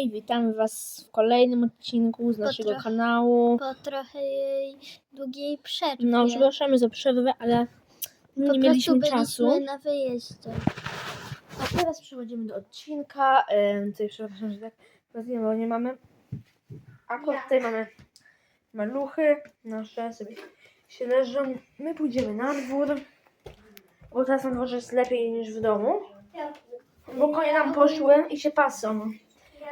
Hej, witamy Was w kolejnym odcinku z naszego trochę- kanału. po trochę długiej przerwie. No, przepraszamy za przerwę, ale po nie mieliśmy prostu czasu. na wyjeździe. A teraz przechodzimy do odcinka. Tutaj przepraszam, że tak powiem, bo nie mamy. Akurat tutaj mamy maluchy nasze sobie się leżą. My pójdziemy na dwór, bo teraz na dworze jest lepiej niż w domu. Bo konie nam poszły i się pasą.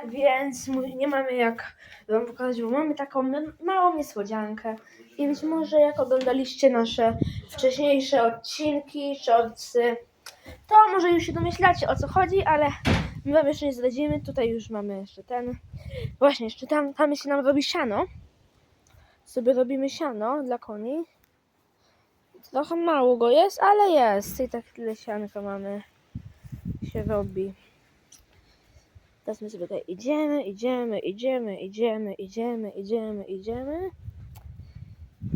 Więc nie mamy jak wam pokazać, bo mamy taką małą niespodziankę. I być może jak oglądaliście nasze wcześniejsze odcinki, shortsy, to może już się domyślacie o co chodzi, ale my wam jeszcze nie zdradzimy. Tutaj już mamy jeszcze ten. Właśnie, jeszcze tam, tam się nam robi siano. Sobie robimy siano dla koni. Trochę mało go jest, ale jest. I tak tyle sianka mamy. Się robi. Teraz my sobie tutaj idziemy, idziemy, idziemy, idziemy, idziemy, idziemy, idziemy.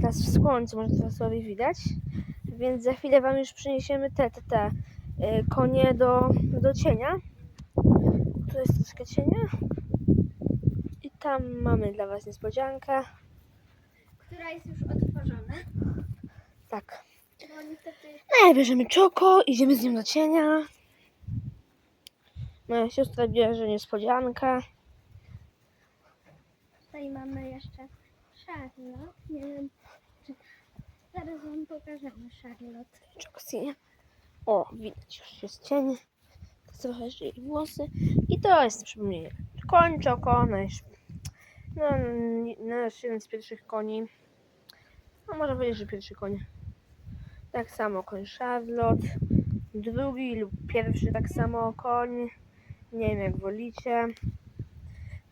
Teraz w słońcu może teraz słabiej widać. Więc za chwilę wam już przyniesiemy te, te, te y, konie do, do cienia. Tu jest troszkę cienia. I tam mamy dla was niespodziankę. Która jest już otworzona. Tak. Bo niestety No, bierzemy czoko, idziemy z nim do cienia. Moja siostra bierze niespodziankę. tutaj mamy jeszcze Charlotte. Nie wiem, czy zaraz wam pokażemy Charlotte. O, widać już jest cień. To trochę jeszcze jej włosy. I to jest przypomnienie. Koń Czoko, nasz, no, nasz jeden z pierwszych koni. No można powiedzieć, że pierwszy koń. Tak samo koń Charlotte. Drugi lub pierwszy tak samo koń. Nie wiem jak wolicie.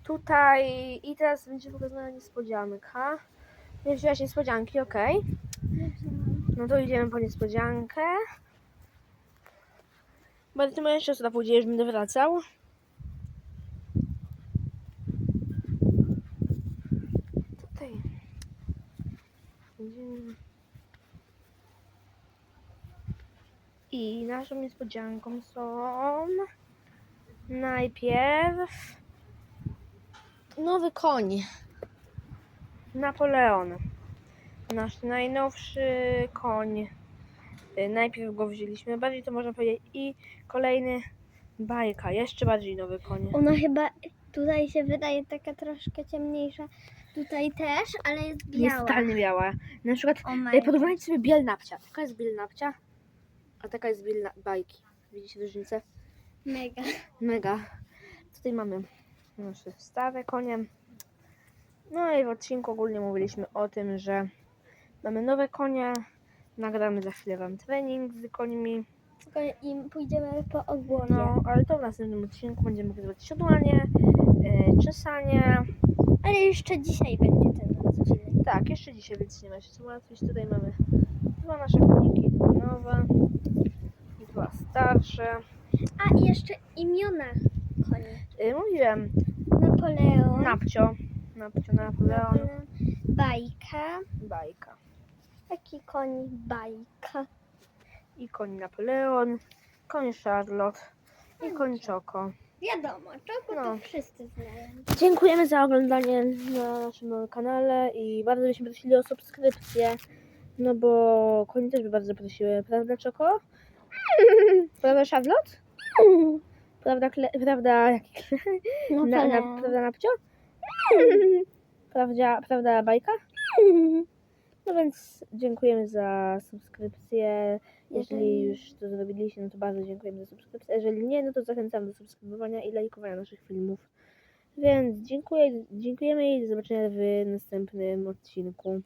Tutaj i teraz będzie pokazana niespodzianka. Nie wzięłaś niespodzianki, okej. No to idziemy po niespodziankę. Bo ty moja siostra pójdzie, już będę wracał. Tutaj. I naszą niespodzianką są najpierw nowy koń. Napoleon. Nasz najnowszy koń. Y, Najpierw go wzięliśmy, bardziej to można powiedzieć. I kolejny bajka, jeszcze bardziej nowy koń. Ona chyba tutaj się wydaje taka troszkę ciemniejsza. Tutaj też, ale jest Jest biała. totalnie biała. Na przykład Ona y, porównajcie sobie biel napcia. Taka jest biel napcia, a taka jest biel na- bajki. Widzicie różnicę? Mega. Mega. Tutaj mamy nasze stare konie. No i w odcinku ogólnie mówiliśmy o tym, że mamy nowe konie. Nagramy za chwilę wam trening z końmi. Tylko im pójdziemy po ogłowie. No, ale to w następnym odcinku będziemy pokazywać siodłanie, yy, czesanie. Ale jeszcze dzisiaj będzie ten odcinek. Tak, jeszcze dzisiaj, więc nie ma się co martwić. Tutaj mamy dwa nasze koniki, dwa nowe, dwa starsze. A i jeszcze imiona koni. Yy, mówiłem, Napoleon. Napcio, Napcio, Napoleon, Bajka. bajka. Taki koń bajka. I koń Napoleon, koń Charlotte i koń Czoko. Wiadomo, czego No. to wszyscy znają. Dziękujemy za oglądanie na naszym kanale i bardzo byśmy prosili o subskrypcję. No bo konie też by bardzo prosiły, prawda Czoko? Prawda Charlotte? Prawda, kle- prawda, kle- na, na, prawda Napcio? Prawda, prawda Bajka? No więc dziękujemy za subskrypcję. Jeżeli już to zrobiliście, no to bardzo dziękujemy za subskrypcję. Jeżeli nie, no to zachęcam do subskrybowania i lajkowania naszych filmów. Więc dziękuję, dziękujemy i do zobaczenia w następnym odcinku.